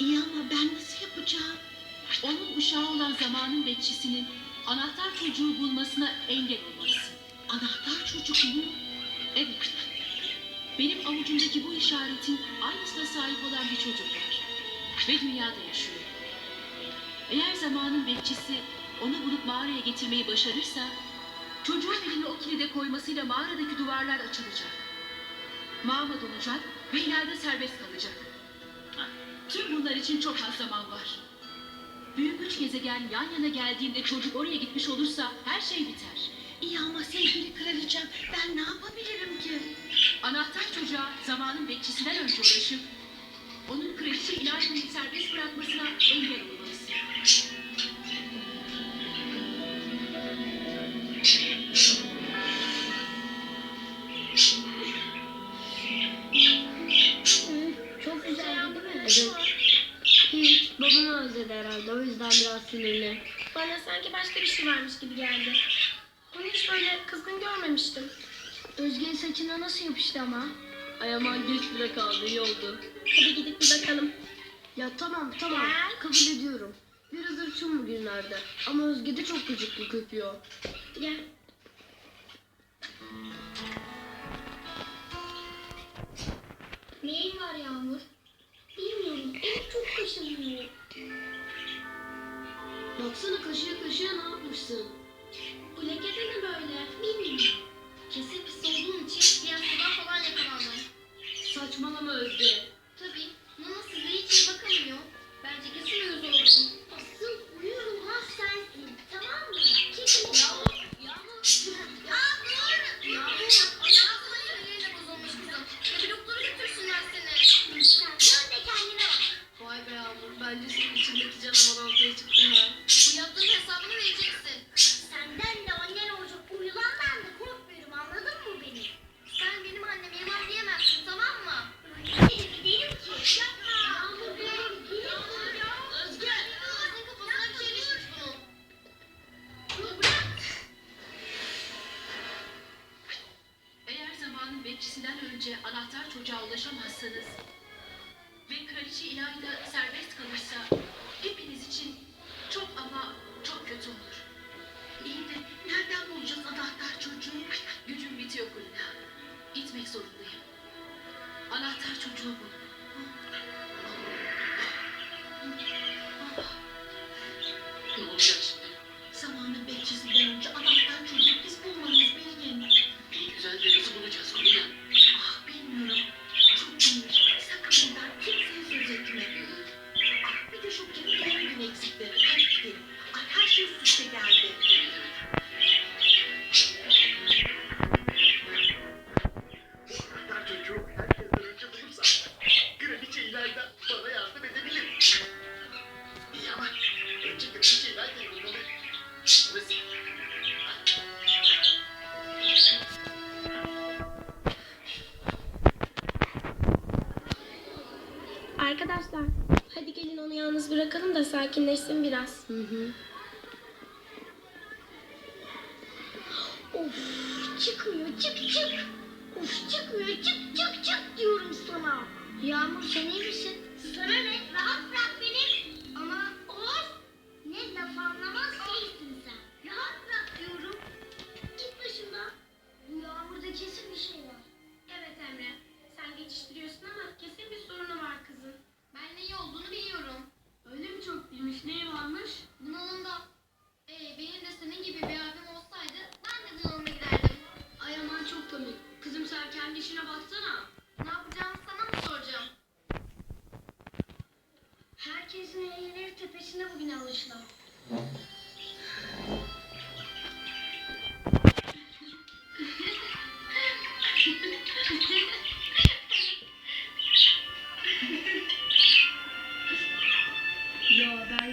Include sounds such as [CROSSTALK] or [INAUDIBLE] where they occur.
İyi ama ben nasıl yapacağım? Onun uşağı olan zamanın bekçisinin anahtar çocuğu bulmasına engel olmalısın. Anahtar çocuk mu? Evet. Benim avucumdaki bu işaretin aynısına sahip olan bir çocuk var. Ve dünyada yaşıyor. Eğer zamanın bekçisi onu bulup mağaraya getirmeyi başarırsa, çocuğun elini o kilide koymasıyla mağaradaki duvarlar açılacak. Mağma donacak ve ileride serbest kalacak. Tüm bunlar için çok az zaman var. Büyük üç gezegen yan yana geldiğinde çocuk oraya gitmiş olursa her şey biter. İyi ama sevgili kraliçem ben ne yapabilirim ki? Anahtar çocuğa zamanın bekçisinden önce ulaşıp onun kraliçe İlayda'yı serbest bırakmasına engel olmalısın. Evet. Hiç babamı özledi herhalde o yüzden biraz sinirli. Bana sanki başka bir şey varmış gibi geldi. Onu hiç böyle kızgın görmemiştim. Özge'nin saçına nasıl yapıştı ama? Ay aman geç bile kaldı iyi oldu. Hadi gidip bir bakalım. Ya tamam tamam Gel. kabul ediyorum. Biraz hırçın bugünlerde ama Özge de çok gıcıklık öpüyor. Gel. Neyin var Yağmur? Baksana kaşıya kaşıya ne yapmışsın? Bu leke de ne böyle? Bilmiyorum. Kesin pis olduğun için hastadan falan yakalandın. Saçmalama Özge. Bekçisinden önce anahtar çocuğa ulaşamazsanız ve kraliçe İlayda serbest kalırsa hepiniz için çok ama çok kötü olur. İyi de nereden bulacağız anahtar çocuğu? Gücüm bitiyor Kulina. Gitmek zorundayım. Anahtar çocuğu bul. Arkadaşlar hadi gelin onu yalnız bırakalım da sakinleşsin biraz. Hı hı. Of çıkmıyor çık çık. Of çıkmıyor çık çık çık diyorum sana. Yağmur sen Herkesin eğileri tepesinde bugün alışılan. [LAUGHS]